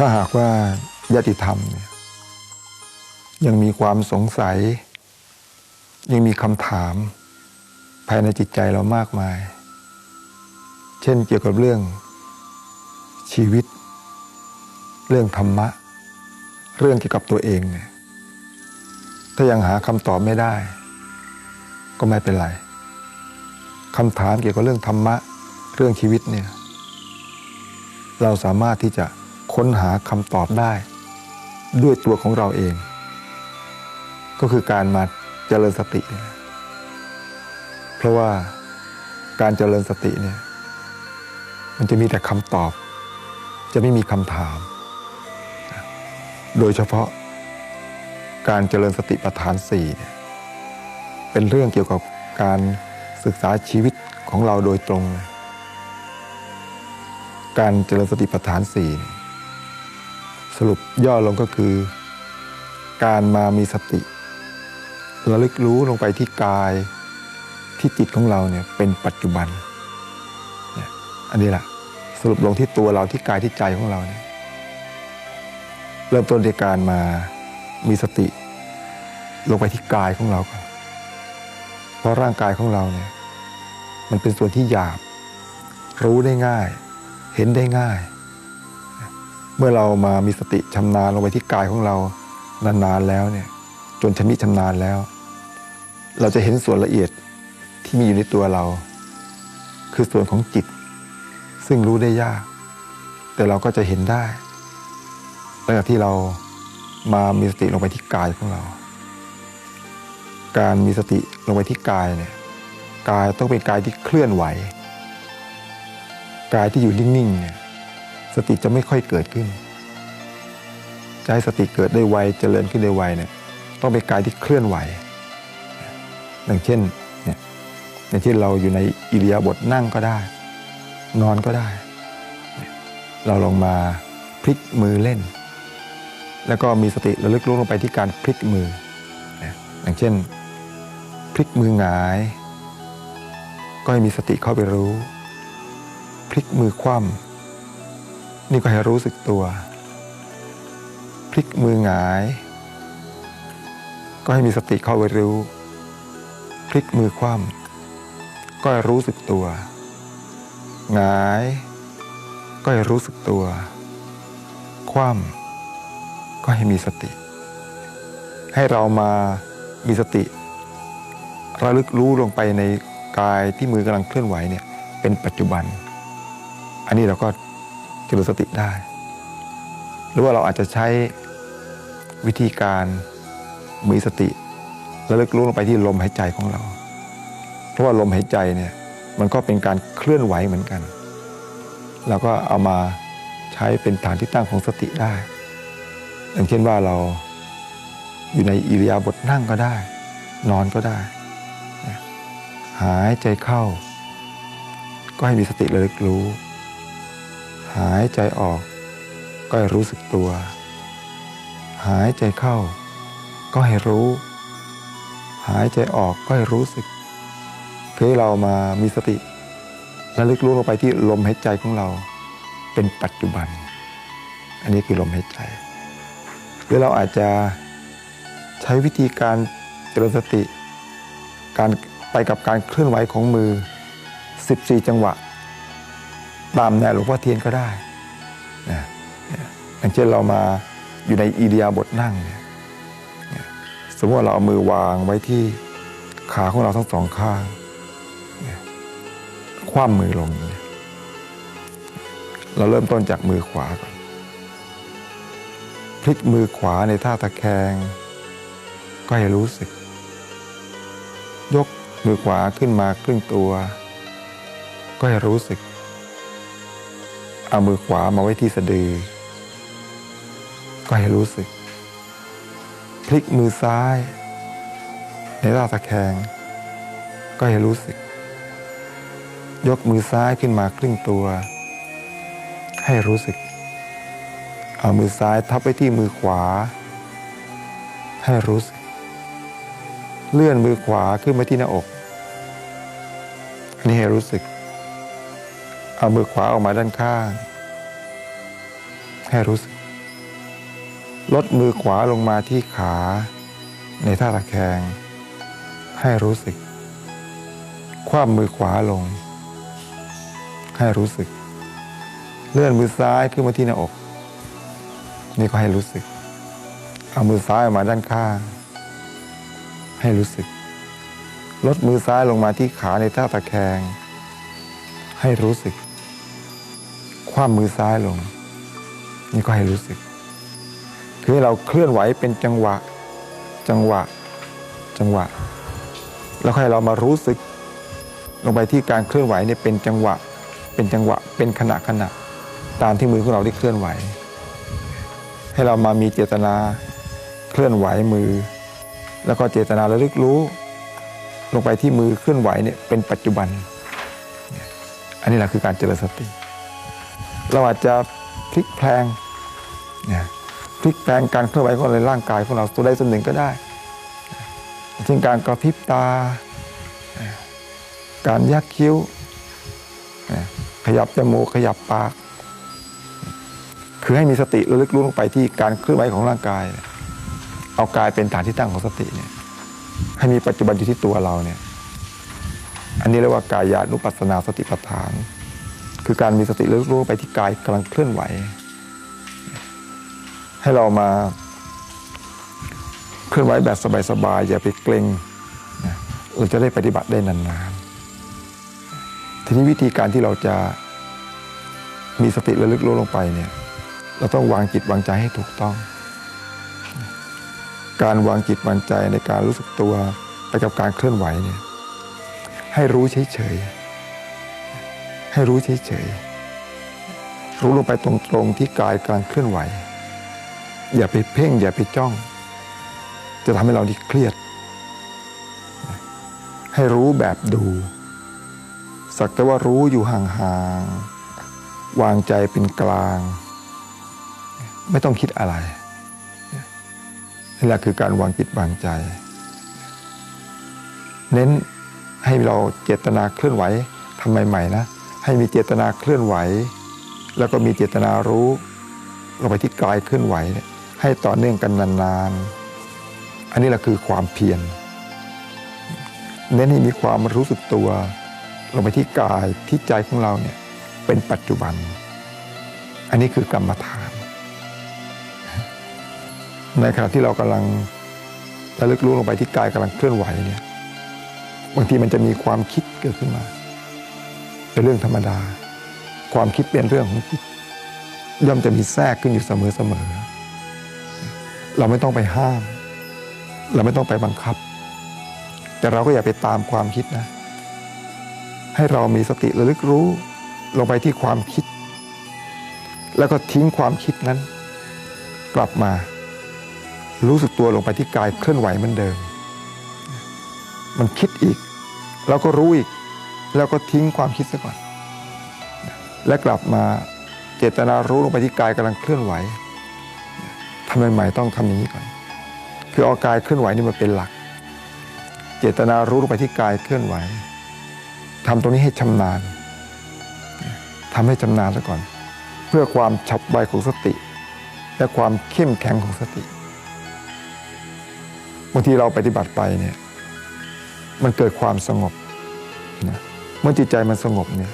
ถ้าหากว่าญาติธรรมเนี่ยยังมีความสงสัย ยังมีคำถามภายในจิตใจเรามากมาย เช่นเกี่ยวกับเรื่องชีวิต เรื่องธรรมะ เรื่องเกี่ยวกับตัวเองเนี่ยถ้ายังหาคำตอบไม่ได้ ก็ไม่เป็นไรคำถามเกี่ยวกับเรื่องธรรมะ เรื่องชีวิตเนี่ยเราสามารถที่จะ ค้นหาคำตอบได้ ด้วยตัวของเราเอง ก็คือการมาเจริญสติเนี่ยเพราะว่าการเจริญสติเนี่ยมันจะมีแต่คำตอบ จะไม่มีคำถาม โดยเฉพาะการเจริญสติปัฏฐานสี่เนี่ยเป็นเรื่องเกี่ยวกับการศึกษาชีวิตของเราโดยตรง การเจริญสติปัฏฐานสี่ สรุปย่อลงก็คือ การมามีสติระลึกรู้ลงไปที่กายที่จิตของเราเนี่ยเป็นปัจจุบันเนี่ยอันนี้แหละสรุปลงที่ตัวเราที่กายที่ใจของเราเนี่ยเริ่มต้นในการมามีสติ ลงไปที่กายของเราก่อนเพราะร่างกายของเราเนี่ยมันเป็นส่วนที่หยาบ รู้ได้ง่าย เห็นได้ง่าย เมื่อเรามามีสติชำนาญลงไปที่กายของเรานานๆแล้วเนี่ยจนชำนิชำนาญแล้ว เราจะเห็นส่วนละเอียดที่มีอยู่ในตัวเรา คือส่วนของจิต ซึ่งรู้ได้ยาก แต่เราก็จะเห็นได้หลังจากที่เรามามีสติลงไปที่กายของเรา การมีสติลงไปที่กายเนี่ยกายต้องเป็นกายที่เคลื่อนไหว กายที่อยู่นิ่งๆเนี่ย สติจะไม่ค่อยเกิดขึ้นจะให้สติเกิดได้ไวเจริญขึ้นได้ไวเนี่ยต้องเป็นกายที่เคลื่อนไหวอย่างเช่นเนี่ยอย่างเช่นเราอยู่ในอิริยาบถนั่งก็ได้ นอนก็ได้ เราลองมาพลิกมือเล่น แล้วก็มีสติระลึกรู้ลงไปที่การพลิกมือ อย่างเช่น พลิกมือหงาย ก็ให้มีสติเข้าไปรู้ พลิกมือคว่ำ นี่ก็ให้รู้สึกตัว พลิกมือหงาย ก็ให้มีสติเข้าไปรู้ พลิกมือคว่ำก็ให้รู้สึกตัว หงาย ก็ให้รู้สึกตัว คว่ำก็ให้มีสติ ให้เรามามีสติระลึกรู้ลงไปในกายที่มือกำลังเคลื่อนไหวเนี่ยเป็นปัจจุบัน อันนี้เราก็ จริญสติได้ หรือว่าเราอาจจะใช้วิธีการมีสติระลึกรู้ลงไปที่ลมหายใจของเรา เพราะว่าลมหายใจเนี่ยมันก็เป็นการเคลื่อนไหวเหมือนกัน เราก็เอามาใช้เป็นฐานที่ตั้งของสติได้ อย่างเช่นว่าเราอยู่ในอิริยาบถนั่งก็ได้ นอนก็ได้ หายใจเข้า ก็ให้มีสติระลึกรู้ หายใจออก ก็ให้รู้สึกตัว หายใจเข้า ก็ให้รู้ หายใจออกก็ให้รู้สึกคือเรามามีสติระลึกรู้ลงไปที่ลมหายใจของเราเป็นปัจจุบัน อันนี้คือลมหายใจ หรือเราอาจจะใช้วิธีการเจริญสติ การไปกับการเคลื่อนไหวของมือ 14 จังหวะ ตามแนวหลวงพ่อเทียนก็ได้นะอย่างเช่นเรามาอยู่ในอีเดียบทนั่งเนี่ยสมมติว่าเราเอามือวางไว้ที่ขาของเราทั้งสองข้างคว่ำมือลงอย่างนี่ยเราเริ่มต้นจากมือขวาก่อนพลิกมือขวาในท่าตะแคง ก็ให้รู้สึก ยกมือขวาขึ้นมาครึ่งตัว ก็ให้รู้สึก เอามือขวามาไว้ที่สะดือ ก็ให้รู้สึก พลิกมือซ้าย ในท่าตะแคง ก็ให้รู้สึก ยกมือซ้ายขึ้นมาครึ่งตัว ให้รู้สึก เอามือซ้ายทับไว้ที่มือขวา ให้รู้สึก เลื่อนมือขวาขึ้นมาที่หน้าอกนนี้ให้รู้สึก เอามือขวาออกมาด้านข้าง ให้รู้สึก ลดมือขวาลงมาที่ขา ในท่าตะแคง ให้รู้สึก คว่ำมือขวาลง ให้รู้สึก เลื่อนมือซ้ายขึ้นมาที่หน้าอก นี่ก็ให้รู้สึก เอามือซ้ายออกมาด้านข้าง ให้รู้สึก ลดมือซ้ายลงมาที่ขาในท่าตะแคงให้รู้สึก คว่ำมือซ้ายลง นี่ก็ให้รู้สึก คือให้เราเคลื่อนไหวเป็นจังหวะ จังหวะ จังหวะ แล้วให้เรามารู้สึก ลงไปที่การเคลื่อนไหวเนี่ยเป็นจังหวะ เป็นจังหวะ เป็นขณะขณะ ตามที่มือของเราได้เคลื่อนไหว ให้เรามามีเจตนาเคลื่อนไหวมือ แล้วก็เจตนาระลึกรู้ ลงไปที่มือเคลื่อนไหวเนี่ยเป็นปัจจุบัน อันนี้แหละคือการเจริญสติ เราอาจจะพลิกแพลงเนี่ยพลิกแพลงการเคลื่อนไหวของในร่างกายของเราตัวใดส่วนหนึ่งก็ได้เช่นการกระพริบตา การยักคิ้ว ขยับจมูกขยับปาก คือให้มีสติระลึกรู้ลงไปที่การเคลื่อนไหวของร่างกาย เอากายเป็นฐานที่ตั้งของสติเนี่ยให้มีปัจจุบันอยู่ที่ตัวเราเนี่ย อันนี้เรียกว่ากายานุปัสสนาสติปัฏฐาน คือการมีสติระลึกรู้ไปที่กายกำลังเคลื่อนไหว ให้เรามาเคลื่อนไหวแบบสบายๆอย่าไปเกรงเราจะได้ปฏิบัติได้นานๆ ทีนี้วิธีการที่เราจะมีสติระลึกรู้ลงไปเนี่ย เราต้องวางจิตวางใจให้ถูกต้อง การวางจิตวางใจในการรู้สึกตัวไปกับการเคลื่อนไหวเนี่ย ให้รู้เฉยๆ ให้รู้เฉยๆ รู้ลงไปตรงๆที่กายกำลังเคลื่อนไหว อย่าไปเพ่ง อย่าไปจ้อง จะทำให้เราดิเครียด ให้รู้แบบดู สักแต่ว่ารู้อยู่ห่างๆ วางใจเป็นกลาง ไม่ต้องคิดอะไรนี่แหละคือการวางจิตวางใจ เน้นให้เราเจตนาเคลื่อนไหวทำใหม่ๆนะ ให้มีเจตนาเคลื่อนไหว แล้วก็มีเจตนารู้ลงไปที่กายเคลื่อนไหวให้ต่อเนื่องกันนานๆ อันนี้แหละคือความเพียรเน้นให้มีความรู้สึกตัวลงไปที่กายที่ใจของเราเนี่ยเป็นปัจจุบัน อันนี้คือกรรมฐาน ในขณะที่เรากำลังระลึกรู้ลงไปที่กายกำลังเคลื่อนไหวเนี่ยบางทีมันจะมีความคิดเกิดขึ้นมา เป็นเรื่องธรรมดา ความคิดเป็นเรื่องของจิตย่อมจะมีแทรกขึ้นอยู่เสมอๆเราไม่ต้องไปห้าม เราไม่ต้องไปบังคับ แต่เราก็อย่าไปตามความคิดนะ ให้เรามีสติระลึกรู้ ลงไปที่ความคิด แล้วก็ทิ้งความคิดนั้น กลับมา รู้สึกตัวลงไปที่กายเคลื่อนไหวเหมือนเดิม มันคิดอีกเราก็รู้อีก แล้วก็ทิ้งความคิดซะก่อน และกลับมาเจตนารู้ลงไปที่กายกำลังเคลื่อนไหวทำใหม่ๆต้องทำอย่างนี้ก่อน คือเอากายเคลื่อนไหวนี่มาเป็นหลัก เจตนารู้ลงไปที่กายเคลื่อนไหวทำตรงนี้ให้ชำนาญทำให้ชำนาญซะก่อน เพื่อความฉับไวของสติ และความเข้มแข็งของสติบางทีเราปฏิบัติไปเนี่ยมันเกิดความสงบนะ เมื่อจิตใจมันสงบเนี่ย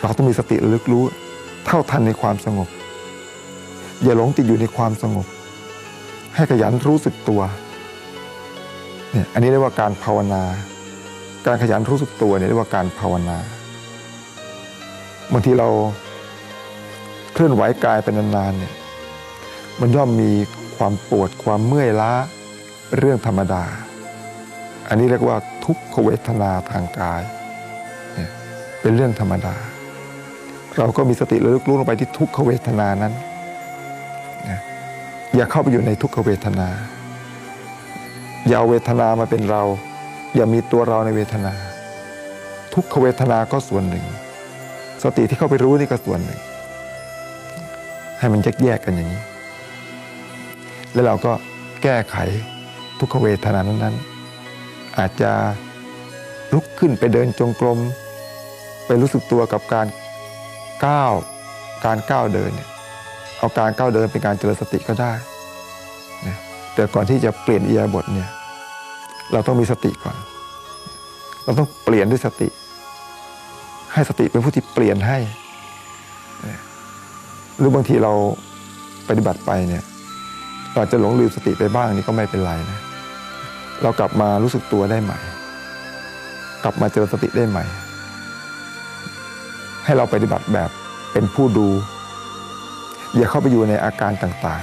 เราต้องมีสติระลึกรู้ เท่าทันในความสงบ อย่าหลงติดอยู่ในความสงบ ให้ขยันรู้สึกตัวเนี่ยอันนี้เรียกว่าการภาวนา การขยันรู้สึกตัวเนี่ยเรียกว่าการภาวนาบางทีเราเคลื่อนไหวกายเป็นนานๆเนี่ยมันย่อมมีความปวดความเมื่อยล้าเรื่องธรรมดา อันนี้เรียกว่า ทุกขเวทนาทางกายเนี่ยเป็นเรื่องธรรมดา เราก็มีสติระลึกรู้ลงไปที่ทุกขเวทนานั้นนะอย่าเข้าไปอยู่ในทุกขเวทนา อย่าเอาเวทนามาเป็นเรา อย่ามีตัวเราในเวทนา ทุกขเวทนาก็ส่วนหนึ่ง สติที่เข้าไปรู้นี่ก็ส่วนหนึ่ง ให้มันแยกแยกๆกันอย่างนี้ แล้วเราก็แก้ไขทุกขเวทนานั้นๆ อาจจะลุกขึ้นไปเดินจงกรม ไปรู้สึกตัวกับการก้าวการก้าวเดินเนี่ยเอาการก้าวเดินเป็นการเจริญสติก็ได้นะแต่ก่อนที่จะเปลี่ยนอิริยาบถเนี่ยเราต้องมีสติก่อน เราต้องเปลี่ยนด้วยสติ ให้สติเป็นผู้ที่เปลี่ยนให้ หรือบางทีเราปฏิบัติไปเนี่ยเราอาจจะหลงลืมสติไปบ้างนี่ก็ไม่เป็นไรนะ เรากลับมารู้สึกตัวได้ใหม่ กลับมาเจริญสติได้ใหม่ ให้เราปฏิบัติแบบเป็นผู้ดู อย่าเข้าไปอยู่ในอาการต่าง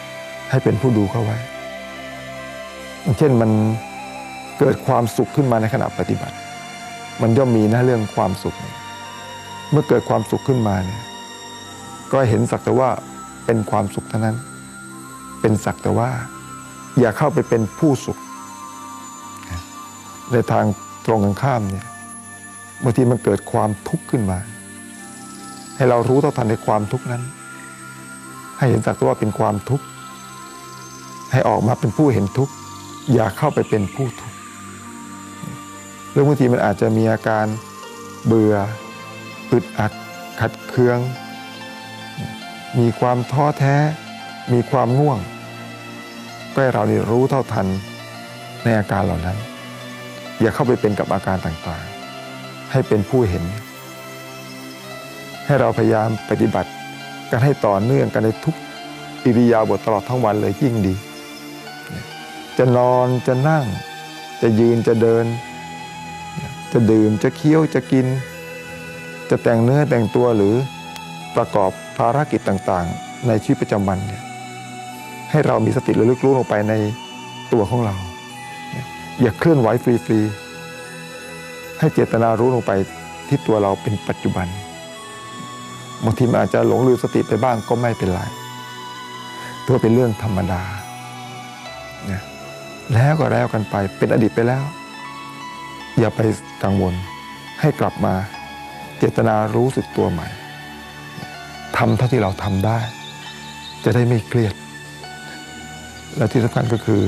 ๆ ให้เป็นผู้ดูเข้าไว้ เช่นมันเกิดความสุขขึ้นมาในขณะปฏิบัติ มันย่อมมีนะเรื่องความสุข เมื่อเกิดความสุขขึ้นมาเนี่ยก็เห็นสักแต่ว่าเป็นความสุขเท่านั้น เป็นสักแต่ว่า อย่าเข้าไปเป็นผู้สุข ในทางตรงกันข้ามเนี่ยบางทีมันเกิดความทุกข์ขึ้นมา ให้เรารู้เท่าทันในความทุกข์นั้น ให้เห็นสักต่ว่าเป็นความทุกข์ให้ออกมาเป็นผู้เห็นทุกข์อย่าเข้าไปเป็นผู้ทุกข์หรือบางทีมันอาจจะมีอาการเบื่ออึดอัด ขัดเคือง มีความท้อแท้ มีความง่วงก็ให้เรานี่รู้เท่าทันในอาการเหล่านั้น อย่าเข้าไปเป็นกับอาการต่างๆ ให้เป็นผู้เห็น ให้เราพยายามปฏิบัติกันให้ต่อเนื่องกันในทุกอิริยาบถตลอดทั้งวันเลยยิ่งดี จะนอนจะนั่ง จะยืนจะเดิน จะดื่มจะเคี้ยวจะกิน จะแต่งเนื้อแต่งตัวหรือประกอบภารกิจต่างๆ ในชีวิตประจำวันเนี่ยให้เรามีสติระลึกรู้ลงไปในตัวของเรา อย่าเคลื่อนไหวฟรีๆ ให้เจตนารู้ลงไปที่ตัวเราเป็นปัจจุบันบางทีมันอาจจะหลงลืมสติไปบ้างก็ไม่เป็นไรถือว่าเป็นเรื่องธรรมดานี่ยแล้วก็แล้วกันไปเป็นอดีตไปแล้ว อย่าไปกังวลให้กลับมาเจตนารู้สึกตัวใหม่ทำเท่าที่เราทำได้ จะได้ไม่เครียด และที่สำคัญก็คือ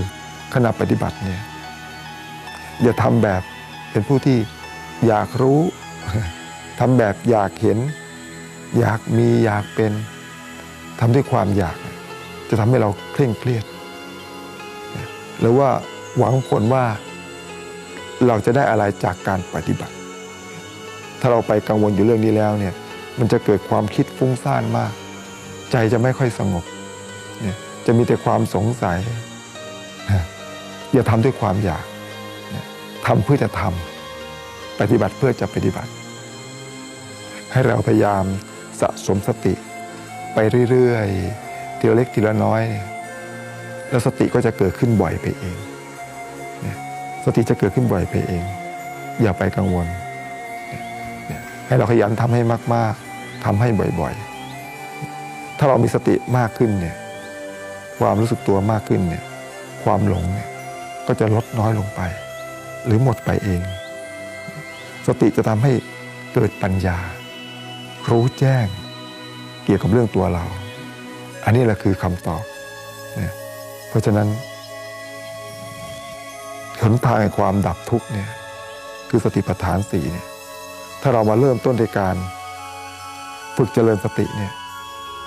ขณะปฏิบัติเนี่ย อย่าทำแบบเป็นผู้ที่อยากรู้ทำแบบอยากเห็น อยากมีอยากเป็นทำด้วยความอยาก จะทำให้เราเคร่งเครียด หรือว่าหวังผลว่าเราจะได้อะไรจากการปฏิบัติ ถ้าเราไปกังวลอยู่เรื่องนี้แล้วเนี่ยมันจะเกิดความคิดฟุ้งซ่านมาก ใจจะไม่ค่อยสงบเนี่ยจะมีแต่ความสงสัย อย่าทำด้วยความอยาก ทำเพื่อจะทำปฏิบัติเพื่อจะปฏิบัติ ให้เราพยายามสะสมสติ ไปเรื่อยๆทีละเล็กทีละน้อย แล้วสติก็จะเกิดขึ้นบ่อยไปเอง สติจะเกิดขึ้นบ่อยไปเอง อย่าไปกังวล ให้เราขยันทำให้มาก ๆทำให้บ่อยๆ ถ้าเรามีสติมากขึ้นเนี่ยความรู้สึกตัวมากขึ้นเนี่ยความหลงเนี่ยก็จะลดน้อยลงไป หรือหมดไปเอง สติจะทำให้เกิดปัญญา รู้แจ้งเกี่ยวกับเรื่องตัวเรา อันนี้แหละคือคำตอบเนี่ยเพราะฉะนั้นหนทางแห่งความดับทุกข์เนี่ยคือสติปัฏฐานสี่เนี่ยถ้าเรามาเริ่มต้นในการฝึกเจริญสติเนี่ย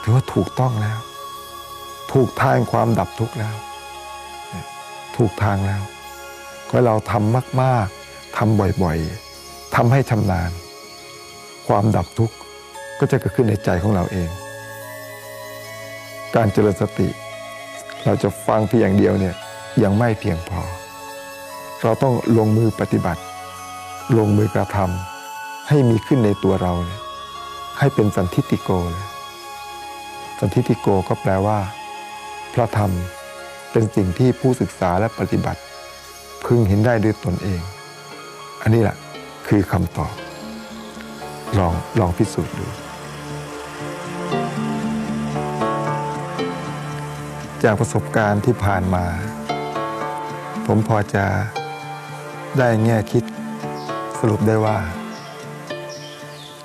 ถือว่าถูกต้องแล้ว ถูกทางความดับทุกข์แล้ว ถูกทางแล้ว ขอเราทำมากๆทำบ่อยๆทำให้ชำนาญ ความดับทุกข์ก็จะเกิดขึ้นในใจของเราเอง การเจริญสติ เราจะฟังเพียงอย่างเดียวเนี่ยยังไม่เพียงพอ เราต้องลงมือปฏิบัติ ลงมือกระทำให้มีขึ้นในตัวเราเนี่ยให้เป็นสันทิติโกเลยสันทิติโกก็แปลว่า พระธรรมเป็นสิ่งที่ผู้ศึกษาและปฏิบัติ พึงเห็นได้ด้วยตนเอง อันนี้แหละคือคำตอบ ลองลองพิสูจน์ดู จากประสบการณ์ที่ผ่านมา ผมพอจะได้แง่คิดสรุปได้ว่า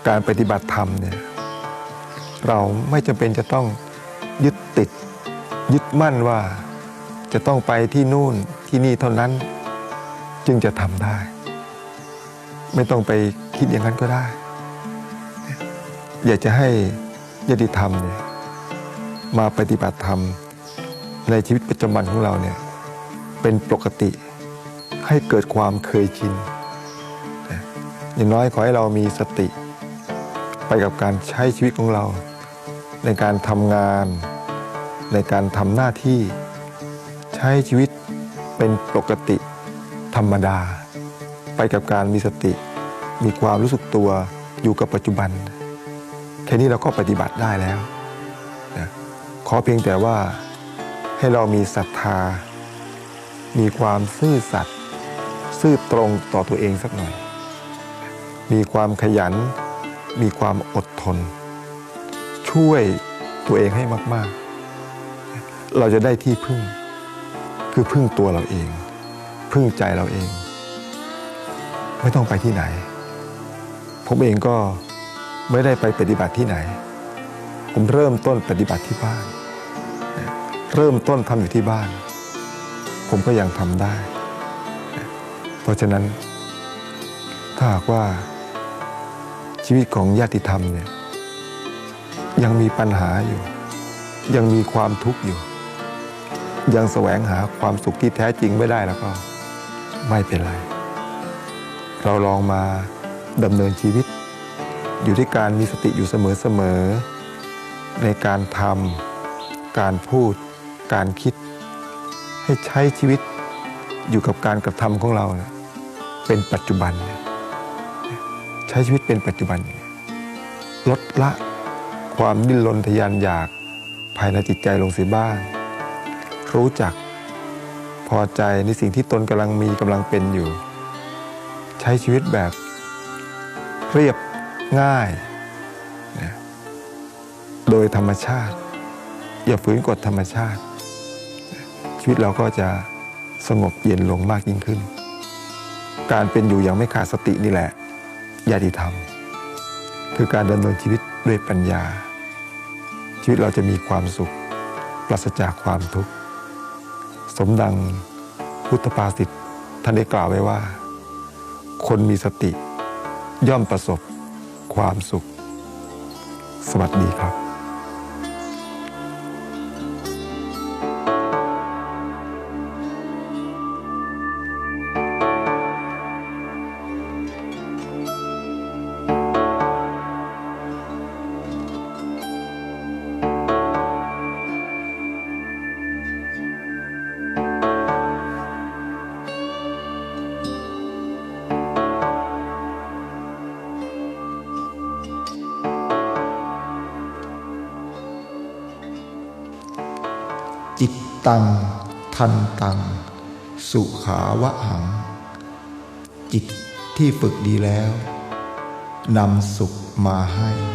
การปฏิบัติธรรมเนี่ยเราไม่จำเป็นจะต้องยึดติด ยึดมั่นว่าจะต้องไปที่นู่นที่นี่เท่านั้น จึงจะทำได้ ไม่ต้องไปคิดอย่างนั้นก็ได้ อยากจะให้ญาติธรรมเนี่ยมาปฏิบัติธรรมในชีวิตประจำวันของเราเนี่ยเป็นปกติให้เกิดความเคยชินอย่างน้อยขอให้เรามีสติ ไปกับการใช้ชีวิตของเรา ในการทำงาน ในการทำหน้าที่ ใช้ชีวิตเป็นปกติ รรมดา ไปกับการมีสติ มีความรู้สึกตัวอยู่กับปัจจุบัน แค่นี้เราก็ปฏิบัติได้แล้วนะขอเพียงแต่ว่าให้เรามีศรัทธา มีความซื่อสัตย์ซื่อตรงต่อตัวเองสักหน่อย มีความขยัน มีความอดทน ช่วยตัวเองให้มาก ๆ เราจะได้ที่พึ่ง คือพึ่งตัวเราเอง พึ่งใจเราเอง ไม่ต้องไปที่ไหน ผมเองก็ไม่ได้ไปปฏิบัติที่ไหน ผมเริ่มต้นปฏิบัติที่บ้าน เริ่มต้นทำอยู่ที่บ้าน ผมก็ยังทำได้ เพราะฉะนั้น ถ้าหากว่าชีวิตของญาติธรรมเนี่ยยังมีปัญหาอยู่ ยังมีความทุกข์อยู่ ยังแสวงหาความสุขที่แท้จริงไม่ได้แล้วก็ ไม่เป็นไร เราลองมาดำเนินชีวิต อยู่ที่การมีสติอยู่เสมอๆในการทำการพูด การคิด ให้ใช้ชีวิตอยู่กับการกระทำของเราเป็นปัจจุบัน ใช้ชีวิตเป็นปัจจุบัน ลดละความดิ้นรนทะยานอยากภายในจิตใจลงเสียบ้าง รู้จัก อใจในสิ่งที่ตนกำลังมีกำลังเป็นอยู่ ใช้ชีวิตแบบเรียบง่ายนะโดยธรรมชาติ อย่าฝืนกฎธรรมชาติ ชีวิตเราก็จะสงบเย็นลงมากยิ่งขึ้น การเป็นอยู่อย่างไม่ขาดสตินี่แหละญาติธรรม คือการดำเนินชีวิตด้วยปัญญา ชีวิตเราจะมีความสุข ปราศจากความทุกข์ สมดัง พุทธภาษิตท่านได้กล่าวไว้ว่า คนมีสติย่อมประสบความสุข สวัสดีครับ ตัง ทันตัง สุขาวะหัง จิตที่ฝึกดีแล้วนำสุขมาให้